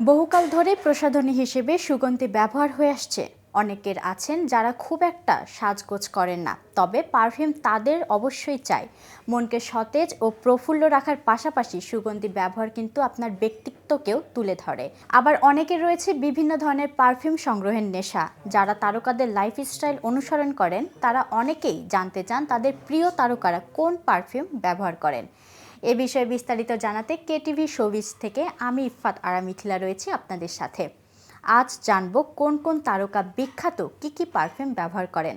বহুকাল ধরে প্রসাধনী হিসেবে সুগন্ধি ব্যবহার হয়ে আসছে। অনেকের আছেন যারা খুব একটা সাজগোজ করেন না, তবে পারফিউম তাদের অবশ্যই চাই। মনকে সতেজ ও প্রফুল্ল রাখার পাশাপাশি সুগন্ধি ব্যবহার কিন্তু আপনার ব্যক্তিত্বকেও তুলে ধরে। আবার অনেকের রয়েছে বিভিন্ন ধরনের পারফিউম সংগ্রহের নেশা। যারা তারকাদের লাইফস্টাইল অনুসরণ করেন, তারা অনেকেই জানতে চান তাদের প্রিয় তারকারা কোন পারফিউম ব্যবহার করেন। এ বিষয়ে বিস্তারিত জানাতে কেটিভি শোবিজ থেকে আমি ইফাত আরা মিথিলা রয়েছি আপনাদের সাথে। আজ জানব কোন কোন তারকা বিখ্যাত, কি কি পারফিউম ব্যবহার করেন।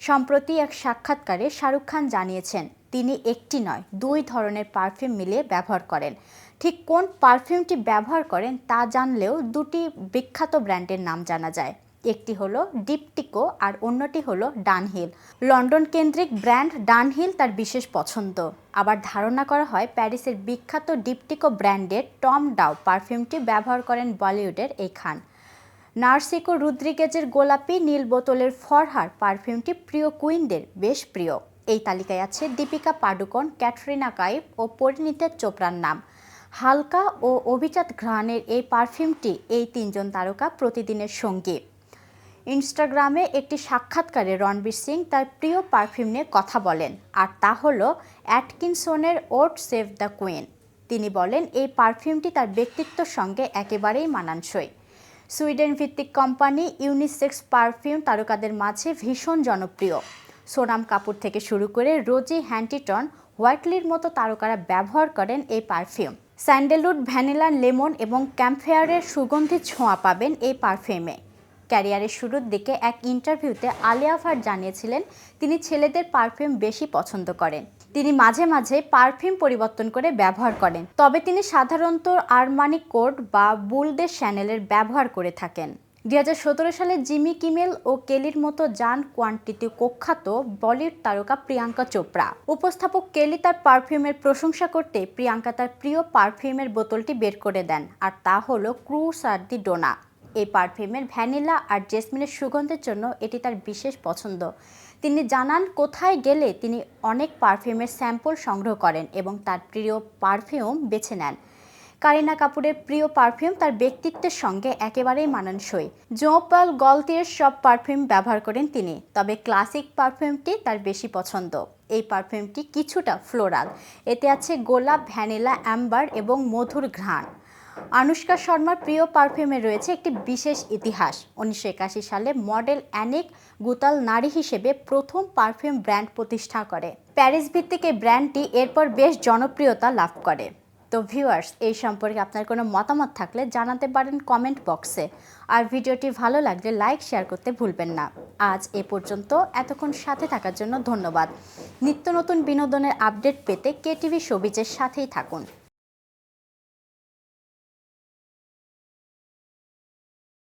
সম্প্রতি এক সাক্ষাৎকারে শাহরুখ খান জানিয়েছেন, তিনি একটি নয়, দুই ধরনের পারফিউম মিলিয়ে ব্যবহার করেন। ঠিক কোন পারফিউমটি ব্যবহার করেন তা জানলেও দুটি বিখ্যাত ব্র্যান্ডের নাম জানা যায়। একটি হলো ডিপটিকো আর অন্যটি হলো ডানহিল। লন্ডন কেন্দ্রিক ব্র্যান্ড ডানহিল তার বিশেষ পছন্দ। আবার ধারণা করা হয় প্যারিসের বিখ্যাত ডিপটিকো ব্র্যান্ডের টম ডাও পারফিউমটি ব্যবহার করেন বলিউডের এই খান। নার্সিকো রুদ্রিগেজের গোলাপি নীল বোতলের ফরহার পারফিউমটি প্রিয় কুইনদের বেশ প্রিয়। এই তালিকায় আছে দীপিকা পাডুকন, ক্যাটরিনা কাইফ ও পরিণীতা চোপড়ার নাম। হালকা ও অভিজাত ঘ্রাণের এই পারফিউমটি এই তিনজন তারকা প্রতিদিনের সঙ্গী। ইনস্টাগ্রামে একটি সাক্ষাৎকারে রণবীর সিং তার প্রিয় পারফিউম নিয়ে কথা বলেন, আর তা হলো অ্যাটকিনসনের ওট সেভ দ্য কুইন। তিনি বলেন, এই পারফিউমটি তার ব্যক্তিত্বর সঙ্গে একেবারেই মানানসই। সুইডেন ভিত্তিক কোম্পানি ইউনিসেক্স পারফিউম তারকাদের মাঝে ভীষণ জনপ্রিয়। সোনাম কাপুর থেকে শুরু করে রোজি হ্যান্টিটন, হোয়াইটলির মতো তারকারা ব্যবহার করেন এই পারফিউম। স্যান্ডেলউড, ভ্যানিলা, লেমন এবং ক্যাম্পফেয়ারের সুগন্ধি ছোঁয়া পাবেন এই পারফিউমে। ক্যারিয়ারের শুরুর দিকে এক ইন্টারভিউতে আলিয়া ভাট জানিয়েছিলেন, তিনি ছেলেদের পারফিউম বেশি পছন্দ করেন। তিনি মাঝে মাঝে পারফিউম পরিবর্তন করে ব্যবহার করেন। তবে তিনি সাধারণত আরমানি কোড বা বুলদের শ্যানেলের ব্যবহার করে থাকেন। দুই হাজার সতেরো সালে জিমি কিমেল ও কেলির মতো যান কোয়ান্টিটি কুখ্যাত বলিউড তারকা প্রিয়াঙ্কা চোপড়া। উপস্থাপক কেলি তার পারফিউমের প্রশংসা করতে প্রিয়াঙ্কা তার প্রিয় পারফিউমের বোতলটি বের করে দেন, আর তা হলো ক্রু সার্দি ডোনা। এই পারফিউমের ভ্যানিলা আর জেসমিনের সুগন্ধের জন্য এটি তার বিশেষ পছন্দ। তিনি জানান, কোথায় গেলে তিনি অনেক পারফিউমের স্যাম্পল সংগ্রহ করেন এবং তার প্রিয় পারফিউম বেছে নেন। কারিনা কাপুরের প্রিয় পারফিউম তার ব্যক্তিত্বের সঙ্গে একেবারেই মানানসই। জোপাল গলতির সব পারফিউম ব্যবহার করেন তিনি, তবে ক্লাসিক পারফিউমটি তার বেশি পছন্দ। এই পারফিউমটি কিছুটা ফ্লোরাল। এতে আছে গোলাপ, ভ্যানিলা, অ্যাম্বার এবং মধুর ঘ্রাণ। আনুষ্কা শর্মার প্রিয় পারফিউমে রয়েছে একটি বিশেষ ইতিহাস। উনিশশো একাশি সালে মডেল অ্যানিক গুতাল নারী হিসেবে প্রথম পারফিউম ব্র্যান্ড প্রতিষ্ঠা করে। প্যারিস ভিত্তিক এই ব্র্যান্ডটি এরপর বেশ জনপ্রিয়তা লাভ করে। তো ভিউয়ার্স, এই সম্পর্কে আপনার কোনো মতামত থাকলে জানাতে পারেন কমেন্ট বক্সে। আর ভিডিওটি ভালো লাগলে লাইক, শেয়ার করতে ভুলবেন না। আজ এ পর্যন্ত। এতক্ষণ সাথে থাকার জন্য ধন্যবাদ। নিত্য নতুন বিনোদনের আপডেট পেতে কেটিভি শোবিজের সাথেই থাকুন।